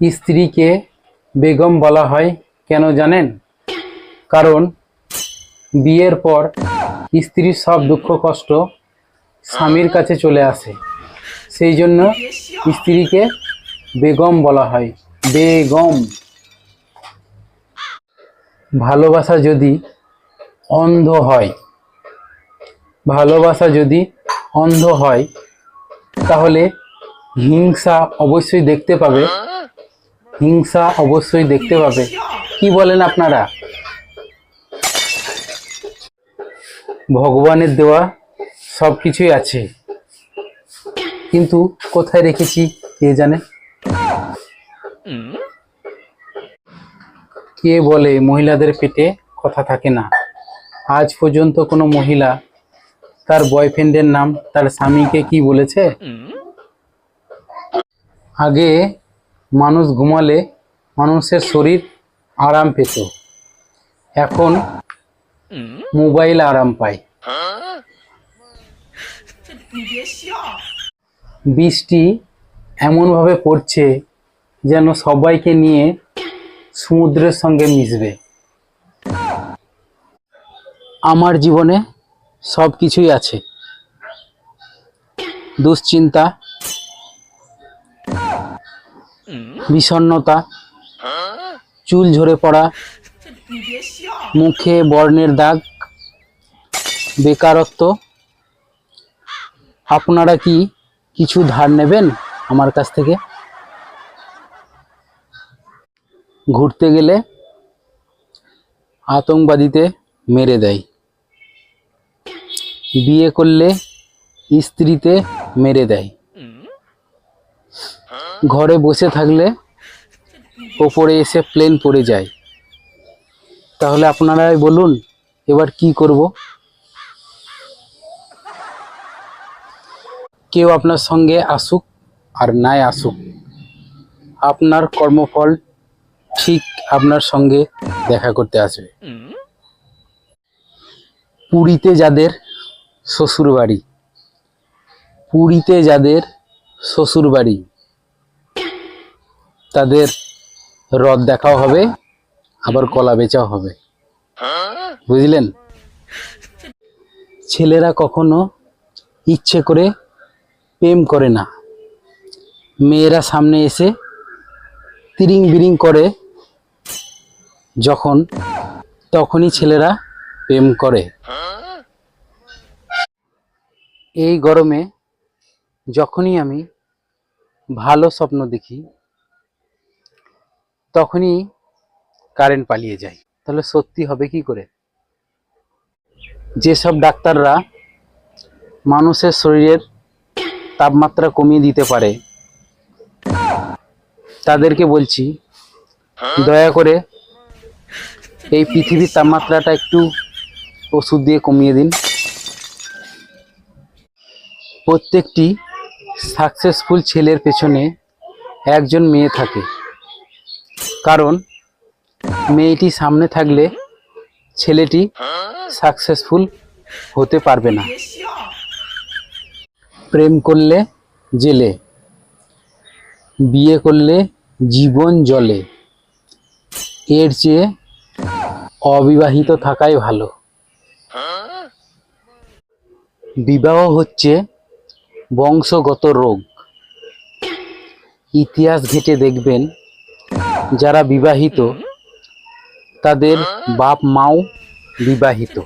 স্ত্রীকে বেগম বলা হয়, কেন জানেন? কারণ বিয়ের পর স্ত্রীর সব দুঃখ, কষ্ট স্বামীর কাছে চলে আসে। সেই জন্য স্ত্রীকে বেগম বলা হয়। বেগম। ভালোবাসা যদি অন্ধ হয়, ভালোবাসা যদি অন্ধ হয়, তাহলে হিংসা অবশ্যই দেখতে পাবে। হিংসা অবশ্যই দেখতে পাবে। কি বলেন আপনারা? ভগবানের দেওয়া সব কিছুই আছে। কিন্তু কোথায় রেখেছি কে জানে? কে বলে মহিলাদের পেটে কথা থাকে না? আজ পর্যন্ত কোনো মহিলা তার বয়ফ্রেন্ডের নাম, তার স্বামীকে কি বলেছে? আগে মানুষ ঘুমালে মানুষের শরীর আরাম পেত। এখন মোবাইল আরাম পায়। বৃষ্টি এমনভাবে পড়ছে যেন সবাইকে নিয়ে সমুদ্রের সঙ্গে মিশবে। আমার জীবনে সব কিছুই আছে। দুশ্চিন্তা বিষণ্ণতা, চুল ঝরে পড়া, মুখে বর্ণের দাগ, বেকারত্ব। আপনারা কি কিছু ধার নেবেন আমার কাছ থেকে? ঘুরতে গেলে আতঙ্কবাদীতে মেরে দেয়। বিয়ে করলে স্ত্রীতে মেরে দেয়। ঘরে বসে থাকলে ওপরে এসে প্লেন পড়ে যায়। তাহলে আপনারাই বলুন, এবার কি করব? কেউ আপনার সঙ্গে আসুক আর নাই আসুক, আপনার কর্মফল ঠিক আপনার সঙ্গে দেখা করতে আসবে। পুরীতে যাদের শ্বশুর বাড়ি পুরীতে যাদের শ্বশুর বাড়ি তাদের রথ দেখাও হবে, আবার কলা বেচাও হবে। বুঝলেন? ছেলেরা কখনো ইচ্ছে করে প্রেম করে না। মেয়েরা সামনে এসে তিরিং বিরিং করে, যখন তখনই ছেলেরা প্রেম করে। এই গরমে যখনই আমি ভালো স্বপ্ন দেখি তখনই কারেন্ট পালিয়ে যায়। তাহলে সত্যি হবে কি করে? যেসব ডাক্তাররা মানুষের শরীরের তাপমাত্রা কমিয়ে দিতে পারে, তাদেরকে বলছি, দয়া করে এই পৃথিবীর তাপমাত্রাটা একটু ওষুধ দিয়ে কমিয়ে দিন। প্রত্যেকটি সাকসেসফুল ছেলের পেছনে একজন মেয়ে থাকে। কারণ মেয়েটি সামনে থাকলে ছেলেটি সাকসেসফুল হতে পারবে না। প্রেম করলে জেলে, বিয়ে করলে জীবন জলে। এর চেয়ে অবিবাহিত থাকাই ভালো। বিবাহ হচ্ছে বংশগত রোগ। ইতিহাস ঘেঁটে দেখবেন যারা বিবাহিত তাদের বাপ মাও বিবাহিত।